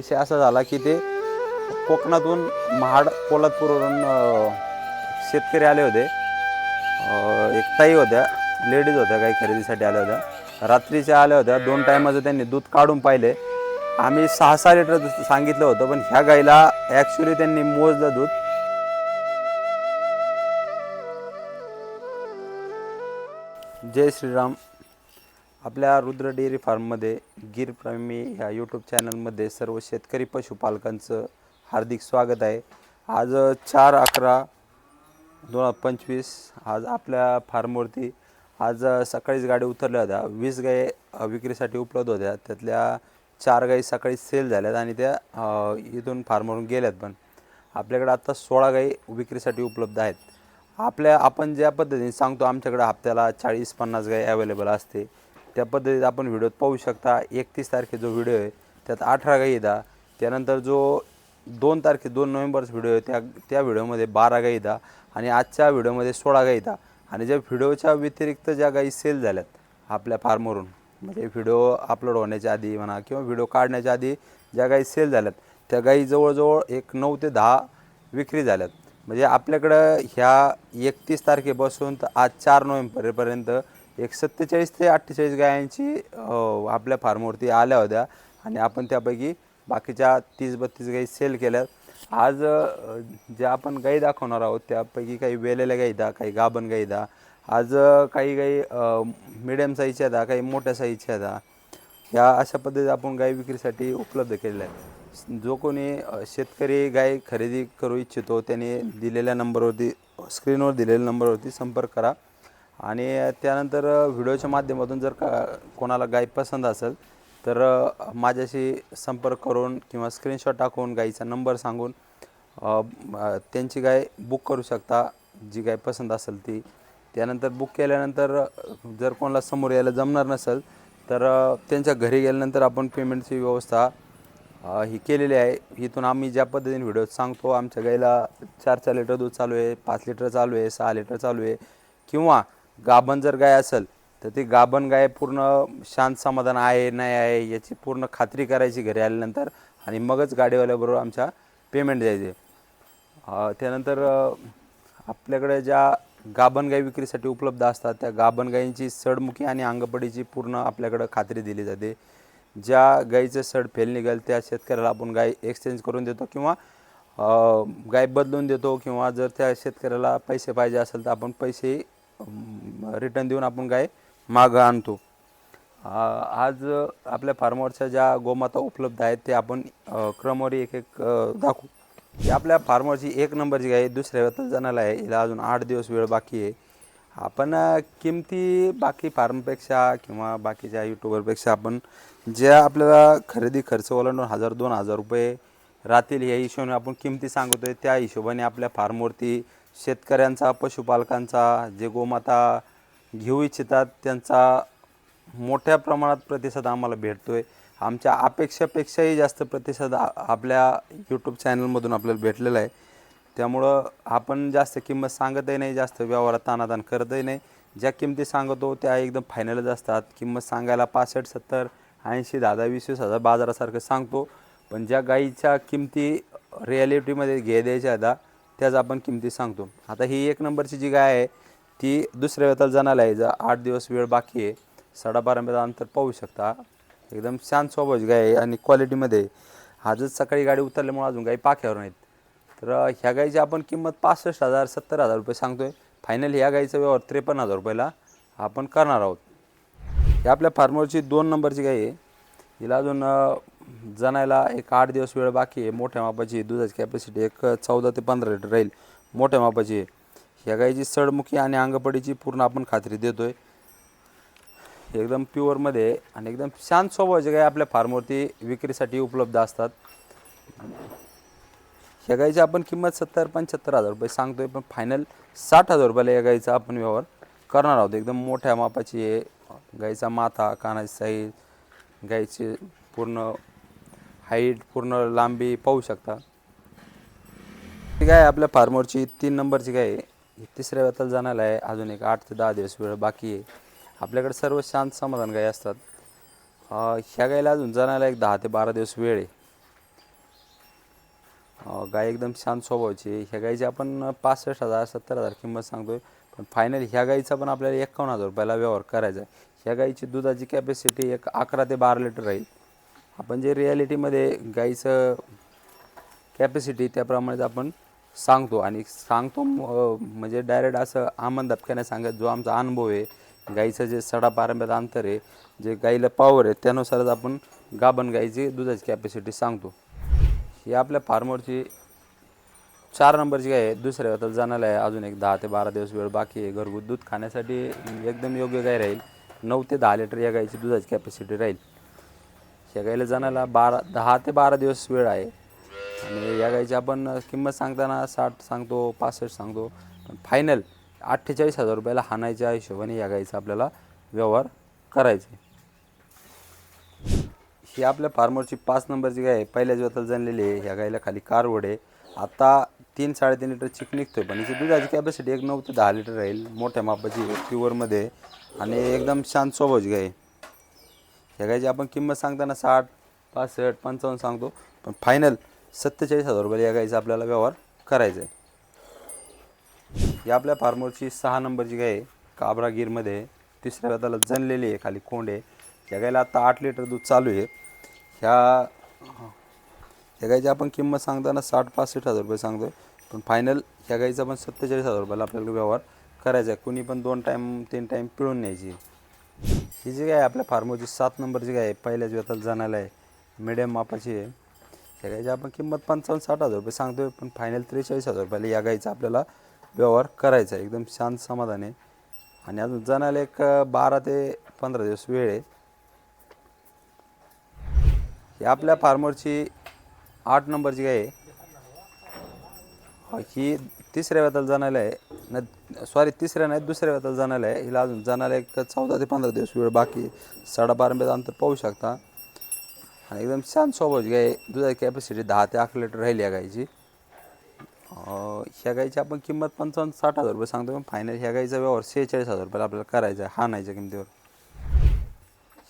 विषय असा झाला की ते कोकणातून महाड पोलादपूरवरून शेतकरी आले होते. एक ताई होत्या लेडीज होत्या काही खरेदीसाठी आल्या होत्या. रात्रीच्या आल्या होत्या दोन टायमाचं त्यांनी दूध काढून पाहिले. आम्ही सहा सहा लिटर सांगितलं होतं पण ह्या गाईला ॲक्च्युली त्यांनी मोजलं दूध. जय श्रीराम. आपल्या रुद्र डेअरी फार्ममध्ये गिर प्रेमी ह्या यूट्यूब चॅनलमध्ये सर्व शेतकरी पशुपालकांचं हार्दिक स्वागत आहे. आज चार अकरा दोन हजार पंचवीस आज आपल्या फार्मवरती आज सकाळीच गाडी उतरल्या होत्या. वीस गाई विक्रीसाठी उपलब्ध होत्या. त्यातल्या चार गाई सकाळी सेल झाल्यात आणि त्या इथून फार्मवरून गेल्यात पण. आपल्याकडे आता सोळा गाई विक्रीसाठी उपलब्ध आहेत. आपल्या आपण ज्या पद्धतीने सांगतो आमच्याकडे हप्त्याला चाळीस पन्नास गाई अवेलेबल असते. त्या पद्धतीत आपण व्हिडिओत पाहू शकता. एकतीस तारखे जो व्हिडिओ आहे त्यात अठरा गाई येतात त्यानंतर जो दोन तारखे दोन नोव्हेंबरचा व्हिडिओ आहे त्या त्या व्हिडिओमध्ये बारा गाई येतात आणि आजच्या व्हिडिओमध्ये सोळा गाई येतात आणि ज्या व्हिडिओच्या व्यतिरिक्त ज्या गाई सेल झाल्यात आपल्या फार्मवरून म्हणजे व्हिडिओ अपलोड होण्याच्या आधी म्हणा किंवा व्हिडिओ काढण्याच्या आधी ज्या गाई सेल झाल्यात त्या गाई जवळजवळ एक नऊ ते दहा विक्री झाल्यात. म्हणजे आपल्याकडं ह्या एकतीस तारखेपासून तर आज चार नोव्हेंबरपर्यंत एक सत्तेचाळीस ते अठ्ठेचाळीस गायांची आपल्या फार्मवरती आल्या होत्या आणि आपण त्यापैकी बाकीच्या तीस बत्तीस गाई सेल केल्यात आज ज्या आपण गाई दाखवणार आहोत त्यापैकी काही वेलेल्या गाई दा काही गाभण गाई दा. आज काही गाई मिडियम साईजच्या दा काही मोठ्या साईजच्या दा. या अशा पद्धतीत आपण गाय विक्रीसाठी उपलब्ध केलेल्या आहेत. जो कोणी शेतकरी गाय खरेदी करू इच्छितो त्याने दिलेल्या नंबरवरती स्क्रीनवर दिलेल्या नंबरवरती संपर्क करा. आणि त्यानंतर व्हिडिओच्या माध्यमातून जर का कोणाला गाय पसंत असेल तर माझ्याशी संपर्क करून किंवा स्क्रीनशॉट टाकून गाईचा नंबर सांगून त्यांची गाय बुक करू शकता जी गाय पसंत असेल ती. त्यानंतर बुक केल्यानंतर जर कोणाला समोर यायला जमणार नसेल तर त्यांच्या घरी गेल्यानंतर आपण पेमेंटची व्यवस्था ही केलेली आहे. इथून आम्ही ज्या पद्धतीने व्हिडिओ सांगतो आमच्या गाईला चार चार लिटर दूध चालू आहे पाच लिटर चालू आहे सहा लिटर चालू आहे किंवा गाभण जर गाय असेल तर ती गाभण गाय पूर्ण शांत समाधान आहे नाही आहे याची पूर्ण खात्री करायची घरी आल्यानंतर आणि मगच गाडीवाल्याबरोबर आमच्या पेमेंट द्यायचे. त्यानंतर आपल्याकडे ज्या गाभण गाई विक्रीसाठी उपलब्ध असतात त्या गाभण गायींची सडमुखी आणि अंगपडीची पूर्ण आपल्याकडं खात्री दिली जाते. ज्या गाईचं सड फेल निघेल त्या शेतकऱ्याला आपण गाय एक्सचेंज करून देतो किंवा गाय बदलून देतो किंवा जर त्या शेतकऱ्याला पैसे पाहिजे असेल तर आपण पैसे रिटर्न देऊन आपण गाय मागं आणतो. आज आपल्या फार्मरच्या ज्या गोमाता उपलब्ध आहेत ते आपण क्रमवारी एक एक दाखवू. ही आपल्या फार्मरची एक नंबरची गाय दुसऱ्या वेळात जणाला आहे हिला अजून आठ दिवस वेळ बाकी आहे. आपण किमती बाकी फार्मपेक्षा किंवा बाकीच्या यूट्यूबरपेक्षा आपण ज्या आपल्याला खरेदी खर्च ओलांडून हजार दोन हजार रुपये राहतील या हिशोबाने आपण किमती सांगतोय त्या हिशोबाने आपल्या फार्मवरती शेतकऱ्यांचा पशुपालकांचा जे गोमाता घेऊ इच्छितात त्यांचा मोठ्या प्रमाणात प्रतिसाद आम्हाला भेटतो आहे आमच्या अपेक्षापेक्षाही जास्त प्रतिसाद आपल्या यूट्यूब चॅनलमधून आपल्याला भेटलेला आहे. त्यामुळं आपण जास्त किंमत सांगतही नाही जास्त व्यवहारात तानातान करतही नाही. ज्या किमती सांगतो त्या एकदम फायनलच असतात. किंमत सांगायला पासष्ट सत्तर ऐंशी दहा दहा वीस वीस हजार बाजारासारखं सांगतो. पण ज्या गाईच्या किमती रिॲलिटीमध्ये घे द्यायच्या आता त्याच आपण किमती सांगतो. आता ही एक नंबरची जी गाय आहे ती दुसऱ्या वेताला जणाला आहे. जर आठ दिवस वेळ बाकी आहे साडेबारा मीटर अंतर पाहू शकता. एकदम शांत स्वभावची गाय आहे आणि क्वालिटीमध्ये आहे. आजच सकाळी गाडी उतरल्यामुळे अजून गाई पाख्यावर नाहीत. तर ह्या गाईची आपण किंमत पासष्ट हजार सत्तर हजार रुपये सांगतो आहे फायनल ह्या गाईचा व्यवहार त्रेपन्न हजार रुपयाला आपण करणार आहोत. ही आपल्या फार्मरची दोन नंबरची गाई आहे. हिला अजून जणायला एक आठ दिवस वेळ बाकी आहे. मोठ्या मापाची दुधाची कॅपॅसिटी एक चौदा ते पंधरा लिटर राहील. मोठ्या मापाची आहे. ह्या गाईची सडमुखी आणि अंगपडीची पूर्ण आपण खात्री देतो आहे एकदम प्युअरमध्ये आहे आणि एकदम शांत स्वभावाचे गाय आपल्या फार्मवरती विक्रीसाठी उपलब्ध असतात. ह्या गाईची आपण किंमत सत्तर पंच्याहत्तर हजार रुपये सांगतोय पण फायनल साठ हजार रुपयाला या गाईचा आपण व्यवहार करणार आहोत. एकदम मोठ्या मापाची आहे. गाईचा माथा कानाची साईज गाईचे पूर्ण हाईट पूर्ण लांबी पाहू शकता. ही काय आपल्या फार्मरची तीन नंबरची गाय आहे. तिसऱ्या वेताला जाण्याला आहे. अजून एक आठ ते दहा दिवस वेळ बाकी आहे. आपल्याकडे सर्व शांत समाधान गाय असतात. ह्या गायला अजून जाण्याला एक दहा ते बारा दिवस वेळ आहे. गाय एकदम शांत स्वभावाची ह्या गायची आपण पासष्ट हजार सत्तर हजार किंमत सांगतोय. पण फायनल ह्या गाईचा पण आपल्याला एकावन्न हजार रुपयाला व्यवहार करायचा आहे. ह्या गाईची दुधाची कॅपॅसिटी एक अकरा ते बारा लिटर राहील आपण जे रियालिटीमध्ये गाईचं कॅपॅसिटी त्याप्रमाणेच आपण सांगतो. आणि सांगतो म्हणजे डायरेक्ट असं आमन धपक्याने सांगत जो आमचा अनुभव आहे गाईचं जे सडा पारंब्यात अंतर आहे जे गाईला पॉवर आहे त्यानुसारच आपण गाभण गाईची दुधाची कॅपॅसिटी सांगतो. ही आपल्या फार्मरची चार नंबरची गाय आहे. दुसऱ्या आता जाणायला आहे अजून एक दहा ते बारा दिवस वेळ बाकी आहे. घरगुत दूध खाण्यासाठी एकदम योग्य गाय राहील. नऊ ते दहा लिटर या गायची दुधाची कॅपॅसिटी राहील. या गाईला जाण्याला बारा दहा ते बारा दिवस वेळ आहे. आणि या गाईची आपण किंमत सांगताना साठ सांगतो पासष्ट सांगतो. पण फायनल अठ्ठेचाळीस हजार रुपयाला हाणायच्या हिशोबाने या गाईचा आपल्याला व्यवहार करायचे. ही आपल्या फार्मरची पाच नंबरची गाय आहे. पहिल्याच वेताला आहे. ह्या गायला खाली कारवड आहे. आता तीन साडेतीन लिटर चिक निघतोय पण हिची दुधाची कॅपॅसिटी एक नऊ ते दहा लिटर राहील. मोठ्या मापाची प्युअरमध्ये आणि एकदम शांत स्वभावची गाय आहे. ह्या गायची आपण किंमत सांगताना साठ पासष्ट पंचावन्न सांगतो. पण फायनल सत्तेचाळीस हजार रुपये या गायचा आपल्याला व्यवहार करायचा आहे ही आपल्या फार्मरची सहा नंबरची गाय आहे काबरागीरमध्ये तिसऱ्या वेताला जनलेली आहे खाली कोंड आहे. या गायला आता आठ लिटर दूध चालू आहे. ह्या ह्या गायची आपण किंमत सांगताना साठ पासष्ट हजार रुपये सांगतो पण फायनल ह्या गायचा पण सत्तेचाळीस हजार रुपयाला आपल्याला व्यवहार करायचा आहे. कुणी पण दोन टाईम तीन टाईम पिळून न्यायची ही जी काय आहे आपल्या फार्मरची सात नंबरची काय आहे पहिल्याच वेताला जाण्याला आहे मिडियम मापाची आहे ह्या गायची आपण किंमत पंचावन्न साठ हजार रुपये सांगतोय पण फायनल त्रेचाळीस हजार रुपयाला या गाईचा आपल्याला व्यवहार करायचा आहे. एकदम शांत समाधान आहे. आणि अजून जाण्याला एक बारा ते पंधरा दिवस वेळ आहे. ही आपल्या फार्मरची आठ नंबरची गाय आहे ही तिसऱ्या वेताला जाण्याला आहे. न सॉरी तिसऱ्या नाही दुसऱ्या वेळात जाणार आहे हिला अजून जाण्याला एक चौदा ते पंधरा दिवस वेळ बाकी. साडेबारा साडेबारा अंतर पाहू शकता. आणि एकदम छान स्वभावाची गाय दुधाची कॅपॅसिटी दहा ते अकरा लिटर राहील या गायची. ह्या गायची आपण किंमत पंचावन्न साठ हजार रुपये सांगतो पण फायनल ह्या गायचा व्यवहार सेहेचाळीस हजार रुपयाला आपल्याला करायचा आहे. हाणायच्या किमतीवर.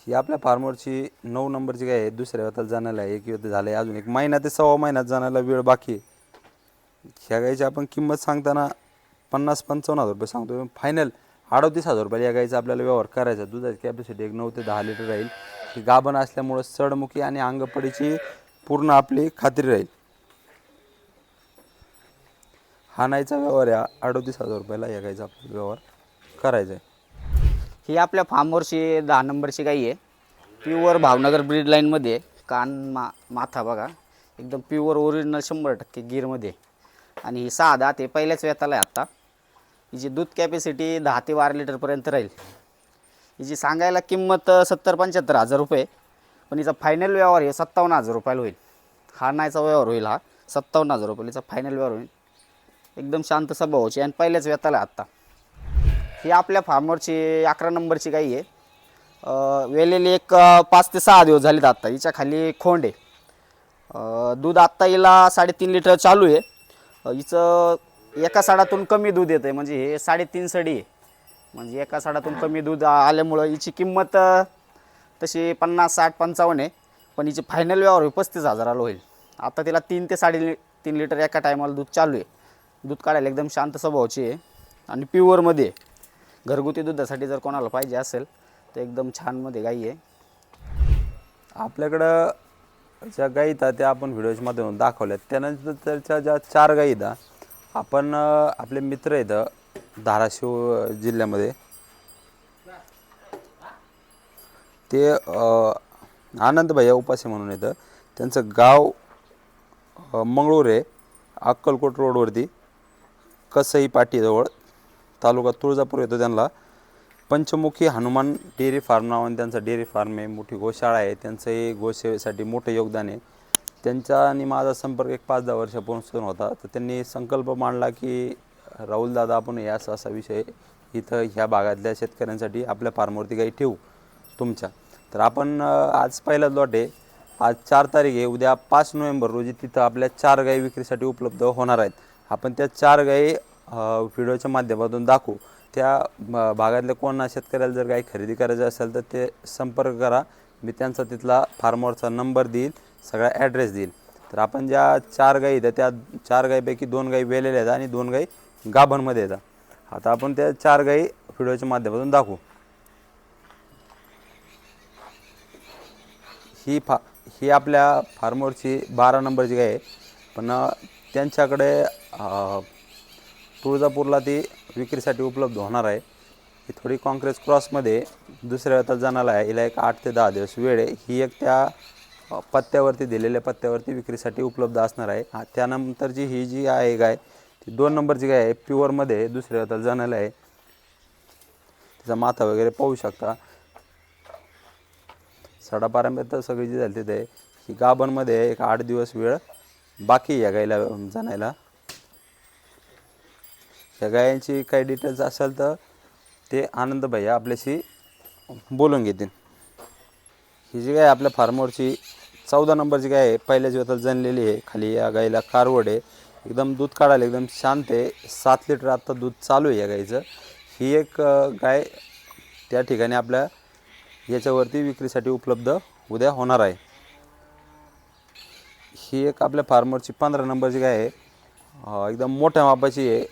ही आपल्या फार्मरची नऊ नंबरची गाय आहे दुसऱ्या वेळात जाण्याला आहे एक युद्ध झालं आहे अजून एक महिना ते सव्वा महिन्यात जाण्याला वेळ बाकी ह्या गायची आपण किंमत सांगताना पन्नास पंचावन्न हजार रुपये सांगतो फायनल अडतीस हजार रुपये या गायचा आपल्याला व्यवहार करायचा. आहे. दुधाची कॅपॅसिटी एक नऊ ते दहा लिटर राहील. ही गाभण असल्यामुळं चढमुखी आणि अंगपडीची पूर्ण आपली खात्री राहील. हाणायचा व्यवहार या अडतीस हजार रुपयाला या गायचा आपल्याला व्यवहार करायचा आहे. ही आपल्या फार्मवरची दहा नंबरची गाई आहे. प्युअर भावनगर ब्रीड लाईनमध्ये आहे. कान मा माथा बघा. एकदम प्युअर ओरिजिनल शंभर टक्के गिरमध्ये आणि ही सहा दहा ते पहिल्याच वेताला आहे आत्ता हिची दूध कॅपॅसिटी दहा ते बारा लिटरपर्यंत राहील. हिची सांगायला किंमत सत्तर पंच्याहत्तर हजार रुपये. पण हिचा फायनल व्यवहार हे सत्तावन्न हजार रुपयाला होईल. हा नाहीचा व्यवहार होईल हा. सत्तावन्न हजार रुपये हिचा फायनल व्यवहार होईल. एकदम शांत स्वभावाची आणि पहिल्याच व्यताला आहे आत्ता. ही आपल्या फार्मरची अकरा नंबरची गाई आहे. वेलेली एक पाच ते सहा दिवस झालेत आत्ता. हिच्या खाली खोंड आहे. दूध आत्ता हिला साडेतीन लिटर चालू आहे. हिचं एका साडातून कमी दूध येतं आहे म्हणजे हे साडेतीन सडी आहे. म्हणजे एका साडातून कमी दूध आल्यामुळं हिची किंमत तशी पन्नास साठ पंचावन्न आहे. पण हिची फायनल व्यवहार होईल पस्तीस हजाराला होईल. आता तिला तीन ते साडे तीन लिटर एका टायमाला दूध चालू आहे. दूध काढायला एकदम शांत स्वभावाची आहे. आणि प्युअरमध्ये घरगुती दुधासाठी जर कोणाला पाहिजे असेल तर एकदम छानमध्ये गाई आहे. आपल्याकडं ज्या गायी त्या आपण व्हिडिओच्या माध्यमातून दाखवल्यात. त्यानंतर त्याच्या ज्या चार गायी आपण आपले मित्र आहेत धाराशिव जिल्ह्यामध्ये. ते आनंद भैया उपासे म्हणून येतं त्यांचं गाव मंगळूर आहे अक्कलकोट रोडवरती कसई पाटीजवळ तालुका तुळजापूर येतो त्यांना. पंचमुखी हनुमान डेअरी फार्म नावाने त्यांचा डेअरी फार्म आहे मोठी गोशाळा आहे. त्यांचंही गोसेवेसाठी मोठं योगदान आहे. त्यांचा आणि माझा संपर्क एक पाच दहा वर्षापासून होता. तर त्यांनी संकल्प मांडला की राहुल दादा आपण या असा असा विषय इथं ह्या भागातल्या शेतकऱ्यांसाठी आपल्या फार्मवरती काही ठेवू तुमच्या. तर आपण आज पहिला लॉट आहे. आज चार तारीख आहे. उद्या पाच नोव्हेंबर रोजी तिथं आपल्या चार गाई विक्रीसाठी उपलब्ध होणार आहेत. आपण त्या चार गाई व्हिडिओच्या माध्यमातून दाखवू. त्या भागातल्या कोणा शेतकऱ्याला जर काही खरेदी करायचं असेल तर ते संपर्क करा. मी त्यांचा तिथला फार्मरचा नंबर देईल सगळा ॲड्रेस देईल. तर आपण ज्या चार गाई आहेत त्या चार गाईपैकी दोन गाई वेलेल्या आहेत आणि दोन गाई गाभणमध्ये येतात आता आपण त्या चार गाई व्हिडिओच्या माध्यमातून दाखवू. ही फा ही आपल्या फार्मरची बारा नंबरची गाय आहे. पण त्यांच्याकडे तुळजापूरला ती विक्रीसाठी उपलब्ध होणार आहे. ही थोडी काँक्रेज क्रॉसमध्ये दुसऱ्या वेळात जाणार आहे. हिला एक आठ ते दहा दिवस वेळ आहे. ही एक त्या पत्त्यावरती दिलेल्या पत्त्यावरती विक्रीसाठी उपलब्ध असणार आहे. त्यानंतर त्यानंतरची ही जी आहे गाय ती दोन नंबरची गाय आहे. प्युअरमध्ये दुसऱ्या वेळात जाणाला आहे. तिचा माथा वगैरे पाहू शकता. सडापारंब्यात सगळी जी झाली तिथे ही गाभणमध्ये एक आठ दिवस वेळ बाकी आहे या गायला जाणायला. या गायांची काही डिटेल्स असेल तर ते आनंद भैया आपल्याशी बोलून घेतील. ही जी गाय आपल्या फार्मवरची चौदा नंबरची गाय आहे. पहिल्याच वेळेला जनलेली आहे. खाली या गाईला कारवड आहे. एकदम दूध काढायला एकदम शांत आहे. सात लिटर आत्ता दूध चालू आहे या गाईचं ही एक गाय त्या ठिकाणी आपल्या याच्यावरती विक्रीसाठी उपलब्ध उद्या होणार आहे. ही एक आपल्या फार्मरची पंधरा नंबरची गाय आहे. एकदम मोठ्या मापाची आहे.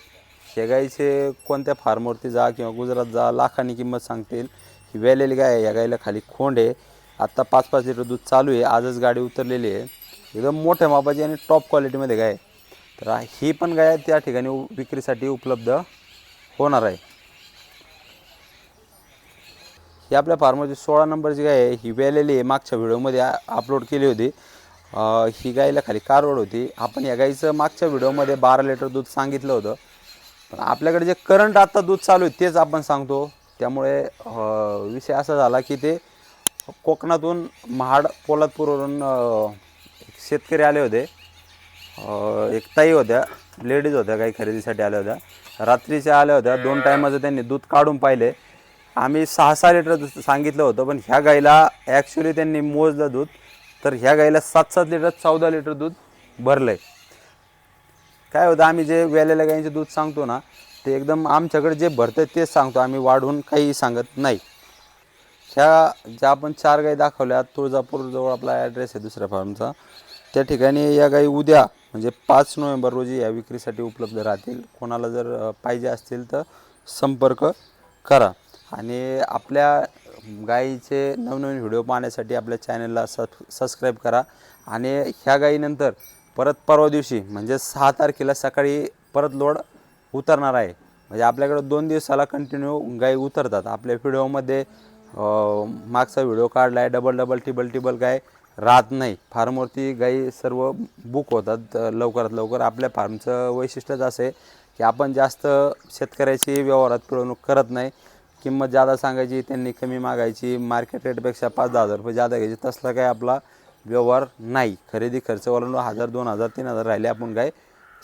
ह्या गाईचे कोणत्या फार्मवरती जा किंवा गुजरात जा लाखांनी किंमत सांगतील. ही वेलेली गाय आहे. या गाईला खाली खोंड आहे. आत्ता पाच पाच लिटर दूध चालू आहे. आजच गाडी उतरलेली आहे. एकदम मोठ्या मापाची आणि टॉप क्वालिटीमध्ये गाय तर ही पण गाय त्या ठिकाणी विक्रीसाठी उपलब्ध होणार आहे. ही आपल्या फार्मरची सोळा नंबरची गाय आहे. ही वेलेली आहे. मागच्या व्हिडिओमध्ये अपलोड केली होती. ही गायला खाली कारवड होती. आपण या गाईचं मागच्या व्हिडिओमध्ये बारा लिटर दूध सांगितलं होतं. पण आपल्याकडे जे करंट आत्ता दूध चालू आहे तेच आपण सांगतो. त्यामुळे विषय असा झाला की ते कोकणातून महाड पोलादपूरवरून एक शेतकरी आले होते. एक ताई होत्या लेडीज होत्या काही खरेदीसाठी आल्या होत्या. रात्रीच्या आल्या होत्या दोन टायमाचं त्यांनी दूध काढून पाहिले. आम्ही सहा सहा लिटर सांगितलं होतं पण ह्या गाईला ॲक्च्युली त्यांनी मोजलं दूध तर ह्या गाईला सात सात लिटर चौदा लिटर दूध भरलं आहे काय होतं आम्ही जे वेलेल्या गाईंचे दूध सांगतो ना ते एकदम आमच्याकडे जे भरतं तेच सांगतो आम्ही वाढवून काही सांगत नाही. ह्या ज्या आपण चार गाई दाखवल्या तुळजापूरजवळ आपला ॲड्रेस आहे दुसऱ्या फार्मचा त्या ठिकाणी या गाई उद्या म्हणजे पाच नोव्हेंबर रोजी या विक्रीसाठी उपलब्ध राहतील. कोणाला जर पाहिजे असतील तर संपर्क करा. आणि आपल्या गाईचे नवनवीन व्हिडिओ पाहण्यासाठी आपल्या चॅनलला सब सबस्क्राईब करा. आणि ह्या गाईनंतर परत परवा दिवशी म्हणजे सहा तारखेला सकाळी परत लोड उतरणार आहे. म्हणजे आपल्याकडं दोन दिवसाला कंटिन्यू गाई उतरतात. आपल्या व्हिडिओमध्ये मागचा व्हिडिओ काढला आहे डबल डबल टिबल टिबल गाय राहत नाही. फार्मवरती गाई सर्व बुक होतात लवकरात लवकर. आपल्या फार्मचं वैशिष्ट्यच असं आहे की आपण जास्त शेतकऱ्याची व्यवहारात पिळवणूक करत नाही. किंमत जादा सांगायची त्यांनी कमी मागायची. मार्केट रेटपेक्षा पाच दहा हजार रुपये जादा घ्यायची तसला काय आपला व्यवहार नाही. खरेदी खर्च वरून हजार दोन हजार तीन हजार राहिले आपण गाय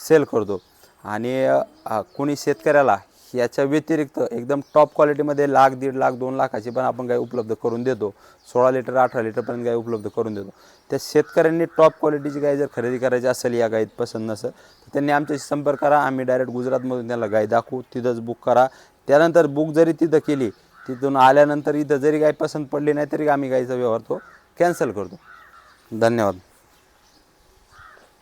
सेल करतो. आणि कुणी कोणी शेतकऱ्याला याच्या व्यतिरिक्त एकदम टॉप क्वालिटीमध्ये लाख दीड लाख दोन लाखाची पण आपण गाय उपलब्ध करून देतो. सोळा लिटर अठरा लिटरपर्यंत गाय उपलब्ध करून देतो. त्या शेतकऱ्यांनी टॉप क्वालिटीची गाय जर खरेदी करायची असेल या गायीत पसंत नसेल तर त्यांनी आमच्याशी संपर्क करा. आम्ही डायरेक्ट गुजरातमधून त्यांना गाय दाखवू. तिथंच बुक करा. त्यानंतर बुक जरी तिथं केली तिथून आल्यानंतर इथं जरी गाय पसंत पडली नाही तरी आम्ही गायीचा व्यवहार तो कॅन्सल करतो. धन्यवाद.